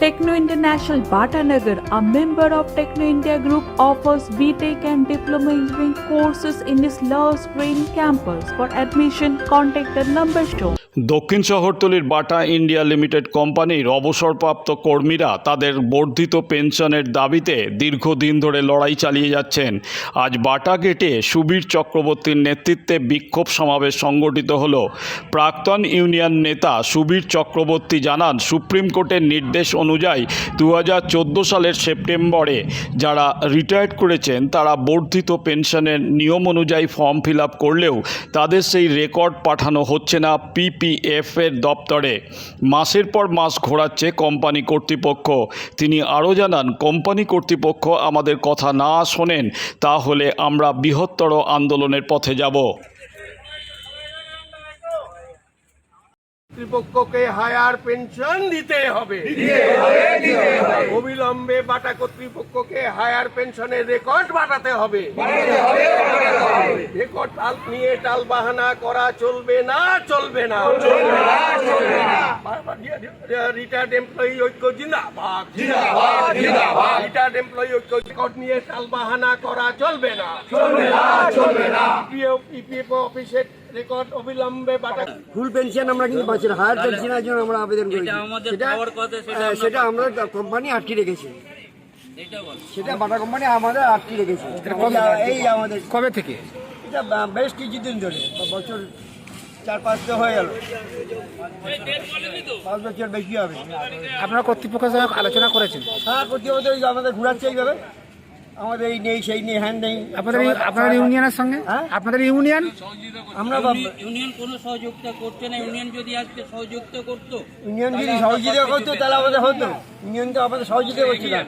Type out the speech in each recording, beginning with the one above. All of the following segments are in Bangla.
Techno International Bhatanagar, a member of Techno India Group, offers BTEC and Diploma Engineering courses in its Love Green campus. For admission, contact the number shown. দক্ষিণ শহরতলির বাটা ইন্ডিয়া লিমিটেড কোম্পানির অবসরপ্রাপ্ত কর্মীরা তাদের বর্ধিত পেনশনের দাবিতে দীর্ঘদিন ধরে লড়াই চালিয়ে যাচ্ছেন আজ বাটা গেটে সুবীর চক্রবর্তীর নেতৃত্বে বিক্ষোভ সমাবেশ সংগঠিত হল প্রাক্তন ইউনিয়ন নেতা সুবীর চক্রবর্তী জানান সুপ্রিম কোর্টের নির্দেশ অনুযায়ী দু হাজার চোদ্দ সালের সেপ্টেম্বরে যারা রিটায়ার্ড করেছেন, তারা বর্ধিত পেনশনের নিয়ম অনুযায়ী ফর্ম ফিল করলেও তাদের সেই রেকর্ড পাঠানো হচ্ছে না পিপিএফ এর দপ্তরে। মাসের পর মাস ঘোরাচ্ছে কোম্পানি কর্তৃপক্ষ। তিনি আরও জানান কোম্পানি কর্তৃপক্ষ আমাদের কথা না শোনেন, তাহলে আমরা বৃহত্তর আন্দোলনের পথে যাব। কর্তৃপক্ষকে হায়ার পেনশন দিতে হবে। অবিলম্বে বাটা কর্তৃপক্ষকে হায়ার পেনশনের রেকর্ড বাটাতে হবে। রেকর্ড টাল নিয়ে টাল বাহানা করা চলবে না চলবে না। রিটায়ার্ড এমপ্লয়ি ঐক্য জিন্দাবাদ। রিটায়ার্ড এমপ্লয়ি ঐক্য রেকর্ড নিয়ে টাল বাহানা করা চলবে না। ইপিএফ অফিসের রেকর্ড অবিলম্বে বাটা ফুল পেনশন আমরা কিন্তু পাচ্ছি না হায়ার পেনশনের জন্য আমরা আবেদন করি সেটা পাওয়ার সেটা আমরা কোম্পানি আটকে রেখেছে। সেটা বাটা কোম্পানি আমাদের আটকে রেখেছে। এই আমাদের কবে থেকে? এটা বেশ কিছুদিন ধরে বছর চার হয়ে গেল। পাঁচ বছর বেশি হবে। আপনারা কর্তৃপক্ষের সঙ্গে আলোচনা করেছেন? হ্যাঁ করতে হতে ওই আমাদের ঘুরাচ্ছে এইভাবে। আমাদের এই নেই সেই নেই হ্যান্ড নেই। আপনাদের আপনাদের ইউনিয়নের সঙ্গে? হ্যাঁ? আপনাদের ইউনিয়ন? আমরা ইউনিয়ন কোনো সহযোগিতা করছে না ইউনিয়ন যদি আজকে সহযোগিতা করতো ইউনিয়ন যদি সহযোগিতা করতো তাহলে আমাদের হতো। ইউনিয়ন তো আমাদের সহযোগিতা করছে না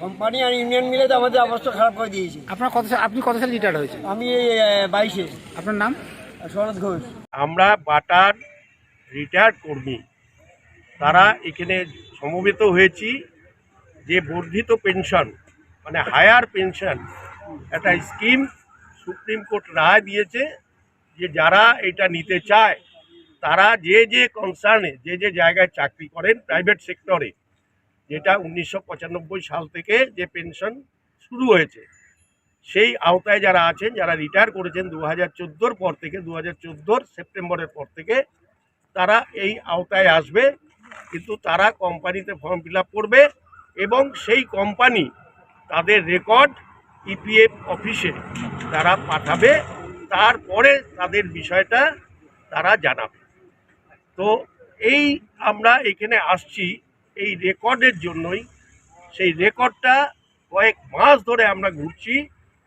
কোম্পানি আর ইউনিয়ন মিলে তো আমাদের অবস্থা খারাপ করে দিয়েছে। আপনার কত আপনি কত সালে রিটায়ার্ড হয়েছেন? আমি এই বাইশে। আপনার নাম? শরৎ ঘোষ। আমরা বাটার রিটায়ার্ড কর্মী। তারা এখানে সমবেত হয়েছি। যে বর্ধিত পেনশন মানে হায়ার পেনশন একটা স্কিম সুপ্রিম কোর্ট রায় দিয়েছে যে যারা এটা নিতে চায়, তারা যে যে কনসার্নে যে যে জায়গায় চাকরি করেন প্রাইভেট সেক্টরে যেটা উনিশশো পঁচানব্বই সাল থেকে যে পেনশন শুরু হয়েছে, সেই আওতায় যারা আছেন, যারা রিটায়ার করেছেন দু হাজার পর থেকে দু হাজার সেপ্টেম্বরের পর থেকে, তারা এই আওতায় আসবে, কিন্তু তারা কোম্পানিতে ফর্ম ফিল করবে এবং সেই কোম্পানি তাদের রেকর্ড ইপিএফ অফিসে তারা পাঠাবে, তারপরে তাদের বিষয়টা তারা জানাবে। তো এই আমরা এখানে আসছি, এই রেকর্ডের জন্যই। সেই রেকর্ডটা কয়েক মাস ধরে আমরা ঘুরছি,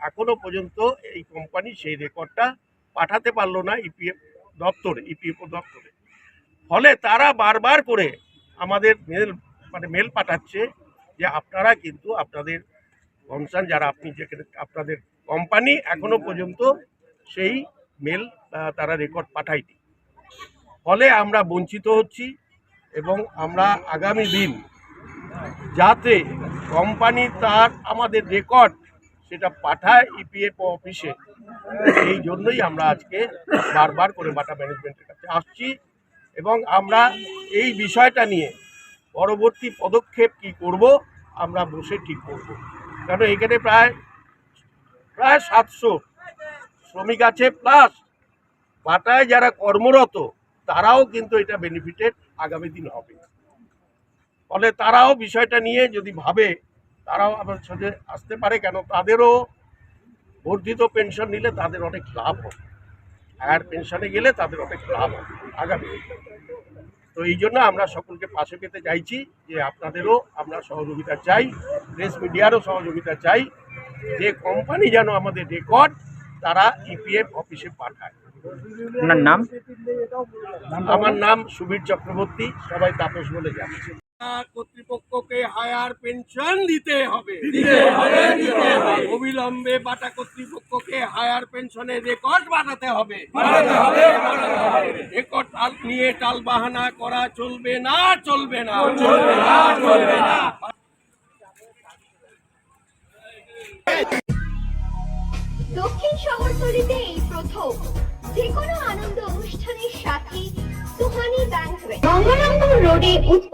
এখনও পর্যন্ত এই কোম্পানি সেই রেকর্ডটা পাঠাতে পারল না ইপিএফ দপ্তরে ইপিএফও দপ্তরে। ফলে তারা বারবার করে আমাদের মেল মানে মেল পাঠাচ্ছে যে আপনারা কিন্তু আপনাদের কনসার্ন যারা আপনি যেখানে আপনাদের কোম্পানি এখনও পর্যন্ত সেই মেল তারা রেকর্ড পাঠায়নি। ফলে আমরা বঞ্চিত হচ্ছি এবং আমরা আগামী দিন যাতে কোম্পানি তার আমাদের রেকর্ড সেটা পাঠায় ইপিএফ অফিসে এই জন্যই আমরা আজকে বারবার করে বাটা ম্যানেজমেন্টের কাছে আসছি এবং আমরা এই বিষয়টা নিয়ে পরবর্তী পদক্ষেপ কি করব আমরা বসে ঠিক করব। কারণ এখানে প্রায় প্রায় সাতশো শ্রমিক আছে প্লাস বাটায় যারা কর্মরত, তারাও কিন্তু এটা বেনিফিটেড আগামী দিন হবে ফলে তারাও বিষয়টা নিয়ে যদি ভাবে, তারাও আমার সাথে আসতে পারে, কেন তাদেরও বর্ধিত পেনশন নিলে তাদের অনেক লাভ হবে হায়ার পেনশনে গেলে তাদের অনেক লাভ হবে, আগামী। তো এই জন্য আমরা সকলকে পাশে পেতে চাইছি যে আপনাদেরও আমরা সহযোগিতা চাই প্রেস মিডিয়ারও সহযোগিতা চাই যে কোম্পানি যেন আমাদের রেকর্ড তারা ইপিএফ অফিসে পাঠায়। আপনার নাম? আমার নাম সুবীর চক্রবর্তী সবাই তাপস বলে যাচ্ছে কর্তৃপক্ষকে হায়ার পেনশন দিতে হবে। অবিলম্বে বাটা কর্তৃপক্ষকে হায়ার পেনশনের রেকর্ড বানাতে হবে। রেকর্ড নিয়ে টাল বাহানা করা চলবে না চলবে না। চলবে না চলবে না। দক্ষিণ শহরতলিতে এই প্রথম। যে কোনো আনন্দ অনুষ্ঠানের সাথে সুহানি ব্যাংকুয়েট গঙ্গারামপুর রোডে দত্ত